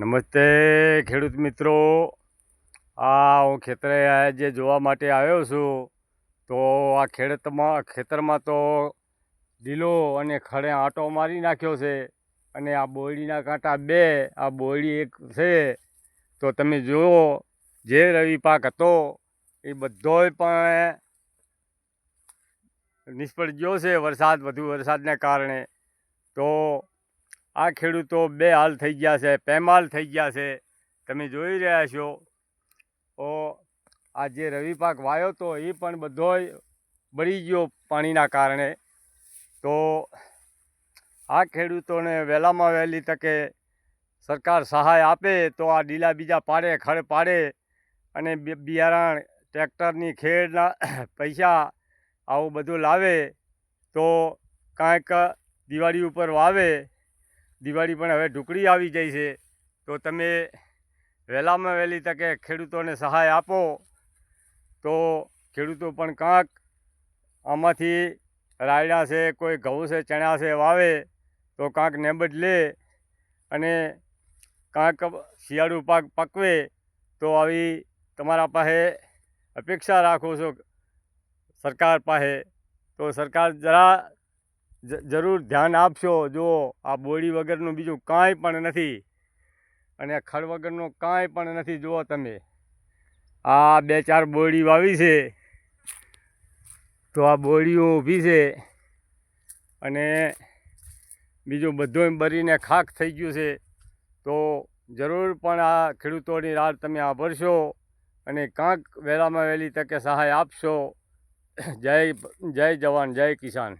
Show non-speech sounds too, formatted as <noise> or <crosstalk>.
નમસ્તે, ખેડૂત મિત્રો. આ હું ખેતરે આજે જોવા માટે આવ્યો છું. તો આ ખેડૂતમાં, ખેતરમાં તો લીલો અને ખડે આંટો મારી નાખ્યો છે અને આ બોયડીના કાંટા બે, આ બોયડી એક છે. તો તમે જુઓ, જે રવિ પાક હતો એ બધોય પણ નિષ્ફળ ગયો છે વરસાદ, વધુ વરસાદને કારણે. તો આ ખેડૂતો બે હાલ થઈ ગયા છે પેમાલ થઈ ગયા છે. તમે જોઈ રહ્યા છો. તો આ જે રવિ પાક વાયો તો એ પણ બધોય બળી ગયો પાણીના કારણે. તો આ ખેડૂતોને વહેલામાં વહેલી તકે સરકાર સહાય આપે તો આ ડીલા બીજા પાડે, ખડ પાડે અને બિયારણ, ટ્રેક્ટરની ખેડના <coughs> પૈસા આવું બધું લાવે તો કાંઈક દિવાળી ઉપર વાવે દિવાળી પણ હવે ઢુકડી આવી જાય છે. તો તમે વહેલામાં વહેલી તકે ખેડૂતોને સહાય આપો. તો ખેડૂતો પણ કાંક આમાંથી રાયડા છે, કોઈ ઘઉં છે, ચણા છે, વાવે, તો કાંક નેબજ લે અને કાંક શિયાળુ પાક પકવે, તો આવી તમારા પાસે અપેક્ષા રાખો છો સરકાર પાસે. તો સરકાર જરા જરૂર ધ્યાન આપશો. જુઓ, આ બોડી વગરનું બીજું કાંઈ પણ નથી. અને આ ખડ વગરનું કાંઈ પણ નથી. જુઓ તમે. આ બે ચાર બોડી વાવી છે. તો આ બોડીઓ ઊભી છે. અને બીજું બધું બરીને ખાખ થઈ ગયું છે. તો જરૂર પણ આ ખેડૂતોની રાહ તમે આભરશો અને કાંક વહેલામાં વહેલી તકે સહાય આપશો. જય જય જવાન, જય કિસાન.